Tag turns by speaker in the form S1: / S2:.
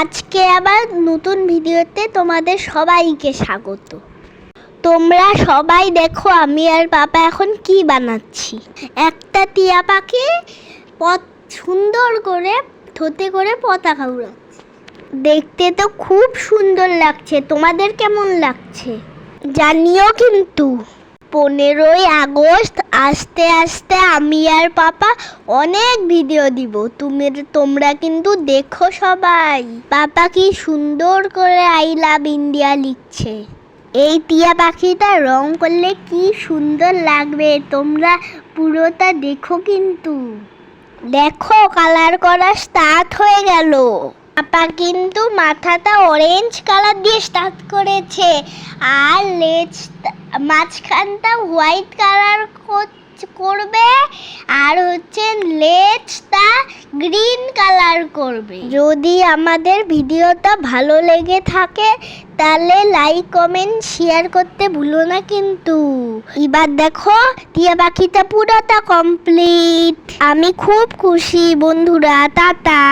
S1: আজকে আবার নতুন ভিডিওতে তোমাদের সবাইকে স্বাগত। তোমরা সবাই দেখো আমি আর বাবা এখন কি বানাচ্ছি। একটা টিয়া পাখি পথ সুন্দর করে থতে করে পতাকা উড়াচ্ছে। দেখতে তো খুব সুন্দর লাগছে। তোমাদের কেমন লাগছে? জানিও কিন্তু। পনেরোই আগস্ট, আস্তে আস্তে আমি আর পাপা অনেক ভিডিও দিব। তুমি তোমরা কিন্তু দেখো সবাই। পাপা কি সুন্দর করে আই লাভ ইন্ডিয়া লিখছে। এই টিয়া পাখিটা রং করলে কি সুন্দর লাগবে, তোমরা পুরোটা দেখো কিন্তু। দেখো কালার করা স্টার্ট হয়ে গেল। পাপা কিন্তু মাথাটা অরেঞ্জ কালার দিয়ে স্টার্ট করেছে। আর লেজ মাঝখানটা হোয়াইট কালার করবে আর হচ্ছে লেজটা গ্রিন কালার করবে। যদি আমাদের ভিডিওটা ভালো লেগে থাকে, তাহলে লাইক কমেন্ট শেয়ার করতে ভুলো না কিন্তু। এবার দেখো, টিয়া পাখিটা পুরোটা কমপ্লিট আমি খুব খুশি বন্ধুরা, টাটা।